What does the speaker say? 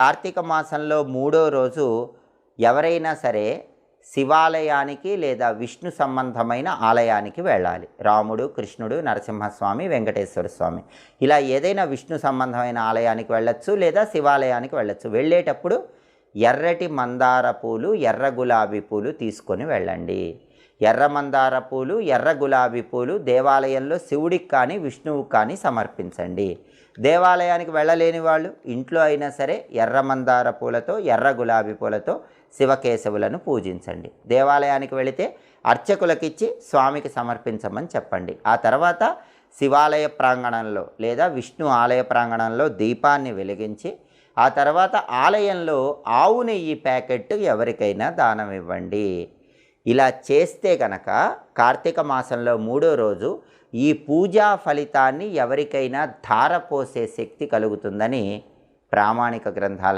కార్తీక మాసంలో మూడో రోజు ఎవరైనా సరే శివాలయానికి లేదా విష్ణు సంబంధమైన ఆలయానికి వెళ్ళాలి. రాముడు కృష్ణుడు నరసింహస్వామి వెంకటేశ్వర స్వామి. ఇలా ఏదైనా విష్ణు సంబంధమైన ఆలయానికి వెళ్ళొచ్చు లేదా శివాలయానికి వెళ్ళొచ్చు. వెళ్ళేటప్పుడు ఎర్రటి మందార పూలు ఎర్ర గులాబీ పూలు తీసుకొని వెళ్ళండి. ఎర్ర మందార పూలు ఎర్ర గులాబీ పూలు దేవాలయంలో శివుడికి కానీ విష్ణువుకి కానీ సమర్పించండి. దేవాలయానికి వెళ్ళలేని వాళ్ళు ఇంట్లో అయినా సరే ఎర్ర మందార పూలతో ఎర్ర గులాబీ పూలతో శివకేశవులను పూజించండి. దేవాలయానికి వెళితే అర్చకులకిచ్చి స్వామికి సమర్పించమని చెప్పండి. ఆ తర్వాత శివాలయ ప్రాంగణంలో లేదా విష్ణు ఆలయ ప్రాంగణంలో దీపాన్ని వెలిగించి ఆ తర్వాత ఆలయంలో ఆవు నెయ్యి ప్యాకెట్ ఎవరికైనా దానం ఇవ్వండి. ఇలా చేస్తే కనుక కార్తీక మాసంలో మూడో రోజు ఈ పూజా ఫలితాన్ని ఎవరికైనా ధారపోసే శక్తి కలుగుతుందని ప్రామాణిక గ్రంథాల